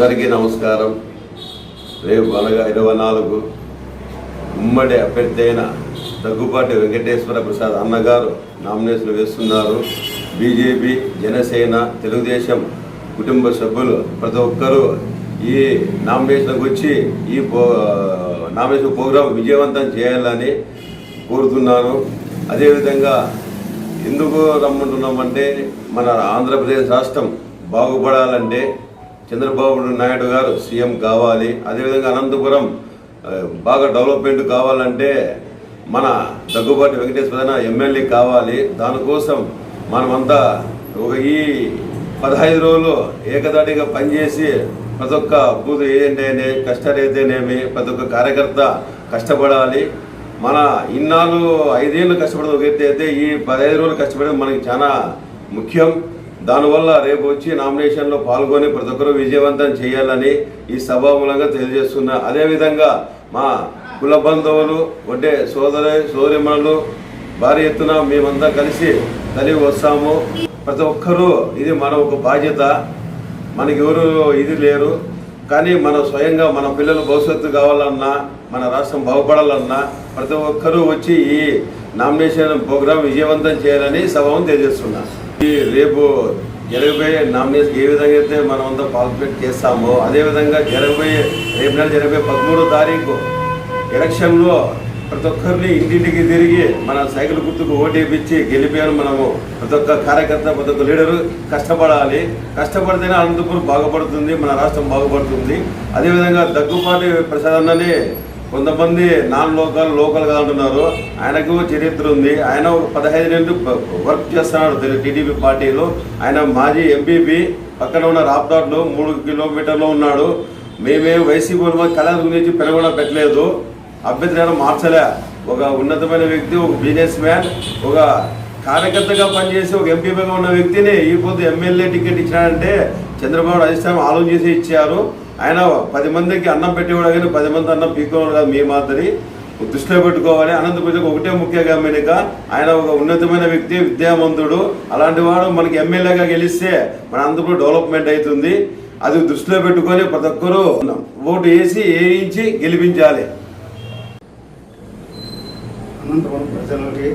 అందరికీ నమస్కారం. రేపు అనగా ఇరవై నాలుగు ఉమ్మడి అభ్యర్థి అయిన దగ్గుపాటి వెంకటేశ్వర ప్రసాద్ అన్నగారు నామినేషన్ వేస్తున్నారు. బీజేపీ జనసేన తెలుగుదేశం కుటుంబ సభ్యులు ప్రతి ఒక్కరూ ఈ నామినేషన్కి వచ్చి ఈ నామినేషన్ ప్రోగ్రాం విజయవంతం చేయాలని కోరుతున్నాను అదేవిధంగా ఎందుకు రమ్మంటున్నామంటే మన ఆంధ్రప్రదేశ్ రాష్ట్రం బాగుపడాలంటే చంద్రబాబు నాయుడు గారు సీఎం కావాలి. అదేవిధంగా అనంతపురం బాగా డెవలప్మెంట్ కావాలంటే మన దగ్గుబాటి వెంకటేశ్వర ఎమ్మెల్యే కావాలి. దానికోసం మనమంతా ఒక ఈ పదహైదు రోజులు ఏకదాటిగా పనిచేసి ప్రతి ఒక్క బూత్ ఏంటి అయినే ప్రతి ఒక్క కార్యకర్త కష్టపడాలి. మన ఇన్నాళ్ళు ఐదేళ్ళు కష్టపడేది ఒక అయితే ఈ పదహైదు రోజులు కష్టపడేది మనకి చాలా ముఖ్యం. దానివల్ల రేపు వచ్చి నామినేషన్లో పాల్గొని ప్రతి ఒక్కరూ విజయవంతం చేయాలని ఈ సభామూలంగా తెలియజేస్తున్నా. అదేవిధంగా మా కుల బంధువులు వడ్డే సోదర సోదరిమణులు భారీ ఎత్తున మేమంతా కలిసి కలిగి వస్తాము. ప్రతి ఒక్కరూ ఇది మన ఒక బాధ్యత. మనకి ఎవరు ఇది లేరు. కానీ మన స్వయంగా మన పిల్లల భవిష్యత్తు కావాలన్నా మన రాష్ట్రం బాగుపడాలన్నా ప్రతి ఒక్కరూ వచ్చి ఈ నామినేషన్ ప్రోగ్రాం విజయవంతం చేయాలని సభను తెలియజేస్తున్నాను రేపు జరగబోయే నామినేషన్ ఏ విధంగా అయితే మనం అంతా పార్టిసిపేట్ చేస్తామో అదేవిధంగా జరగబోయే రేపు నెల జరగబోయే పదమూడో తారీఖు ఎలక్షన్లో ప్రతి ఒక్కరిని ఇంటింటికి తిరిగి మన సైకిల్ గుర్తుకు ఓటేపించి గెలిపాను మనము ప్రతి ఒక్క కార్యకర్త ప్రతి ఒక్క లీడరు కష్టపడాలి. కష్టపడితేనే అనంతపురం బాగుపడుతుంది మన రాష్ట్రం బాగుపడుతుంది. అదేవిధంగా దగ్గుపాటి ప్రసాద్ కొంతమంది నాన్ లోకల్ లోకల్గా అంటున్నారు ఆయనకు చరిత్ర ఉంది. ఆయన ఒక పదహైదు నెలలు వర్క్ చేస్తున్నాడు టీడీపీ పార్టీలో. ఆయన మాజీ ఎంపీపీ పక్కన ఉన్న రాప్తాడ్లో మూడు కిలోమీటర్లో ఉన్నాడు. మేమే వైసీపీ వాళ్ళు కళ గురించి పెరగడం పెట్టలేదు. అభ్యర్థులను మార్చలే. ఒక ఉన్నతమైన వ్యక్తి ఒక బిజినెస్ మ్యాన్ ఒక కార్యకర్తగా పనిచేసి ఒక ఎంపీపీగా ఉన్న వ్యక్తిని ఈ పొద్దు ఎమ్మెల్యే టికెట్ ఇచ్చాడంటే చంద్రబాబు అధిష్టానం ఆలోచన చేసి ఇచ్చారు. ఆయన పది మందికి అన్నం పెట్టేవాడు కానీ పది మంది అన్నం పీకోవాడు కాదు మీ మాదిరి. దృష్టిలో పెట్టుకోవాలి. అనంతపురం ఒకటే ముఖ్య గమనిక ఆయన ఒక ఉన్నతమైన వ్యక్తి విద్యావంతుడు. అలాంటి వాడు మనకి ఎమ్మెల్యేగా గెలిస్తే మన అనంతపురం డెవలప్మెంట్ అవుతుంది. అది దృష్టిలో పెట్టుకొని ప్రతి ఒక్కరూ ఓటు వేసి వేయించి గెలిపించాలి. అనంతపురం ప్రజలకి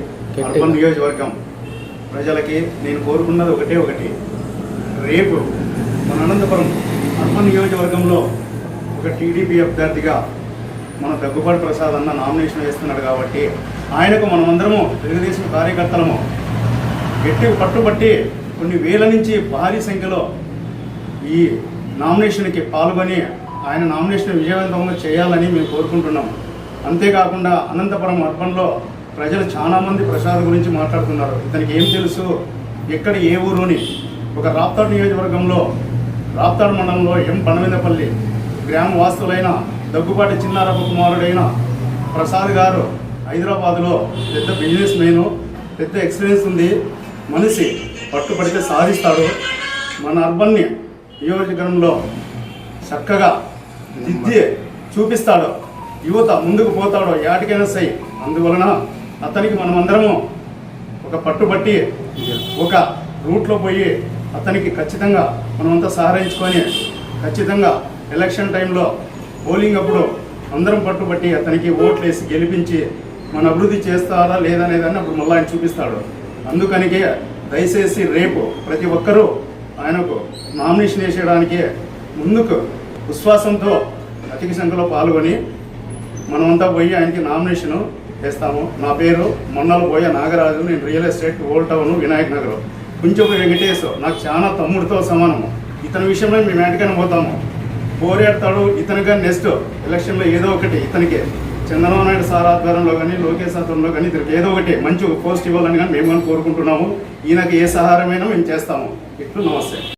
అర్బన్ నియోజకవర్గం ప్రజలకి నేను కోరుకున్నది ఒకటే ఒకటి. రేపు మన అనంతపురం అర్బన్ నియోజకవర్గంలో ఒక టీడీపీ అభ్యర్థిగా మన దగ్గుపాటి ప్రసాద్ అన్న నామినేషన్ వేస్తున్నాడు కాబట్టి ఆయనకు మనమందరము తెలుగుదేశం కార్యకర్తలము గట్టి పట్టుబట్టి కొన్ని వేల నుంచి భారీ సంఖ్యలో ఈ నామినేషన్కి పాల్గొని ఆయన నామినేషన్ విజయవంతంగా చేయాలని మేము కోరుకుంటున్నాం. అంతేకాకుండా అనంతపురం అర్బన్లో ప్రజలు చాలామంది ప్రసాద్ గురించి మాట్లాడుతున్నారు. ఇతనికి ఏం తెలుసు? ఎక్కడ ఏ ఊరుని? ఒక రాప్తాడు నియోజకవర్గంలో రాప్తాడు మండలంలో ఎం పనవిందపల్లి గ్రామ వాస్తులైన దగ్గుబాటి చిన్నారప్ప కుమారుడైన ప్రసాద్ గారు హైదరాబాద్లో పెద్ద బిజినెస్ మెయిన్ పెద్ద ఎక్స్పీరియన్స్ ఉంది. మనిషి పట్టుబడితే సాధిస్తాడు. మన అర్బన్ నియోజకవర్గంలో చక్కగా దిద్ది చూపిస్తాడు. యువత ముందుకు పోతాడు యాటికైనా సై అందువలన అతనికి మనమందరము ఒక పట్టుబట్టి ఒక రూట్లో పోయి అతనికి ఖచ్చితంగా మనమంతా సహకరించుకొని ఖచ్చితంగా ఎలక్షన్ టైంలో పోలింగ్ అప్పుడు అందరం పట్టుబట్టి అతనికి ఓట్లు వేసి గెలిపించి మన అభివృద్ధి చేస్తారా లేదా అప్పుడు మళ్ళీ ఆయన చూపిస్తాడు. అందుకనికే దయచేసి రేపు ప్రతి ఒక్కరూ ఆయనకు నామినేషన్ వేసేయడానికి ముందుకు విశ్వాసంతో అధిక సంఖ్యలో పాల్గొని మనమంతా పోయి ఆయనకి నామినేషన్ వేస్తాము. నా పేరు మొన్నలు పోయే నాగరాజు. నేను real estate old town Vinayak Nagar. కొంచెం వెంకటేశ్వర నాకు చాలా తమ్ముడితో సమానము ఇతని విషయంలో మేము వెంటకనే పోతాము. పోరాడతాడు ఇతనిగా నెక్స్ట్ ఎలక్షన్లో ఏదో ఒకటి ఇతనికి. చంద్రబాబు నాయుడు సార్ ఆధ్వర్యంలో కానీ లోకేష్ ఆధ్వర్యంలో కానీ ఇతనికి ఏదో ఒకటి మంచి పోస్ట్ ఇవ్వాలని కానీ మేము కానీ కోరుకుంటున్నాము. ఈయనకి ఏ సహారమైనా మేము చేస్తాము. ఇట్లు నమస్తే.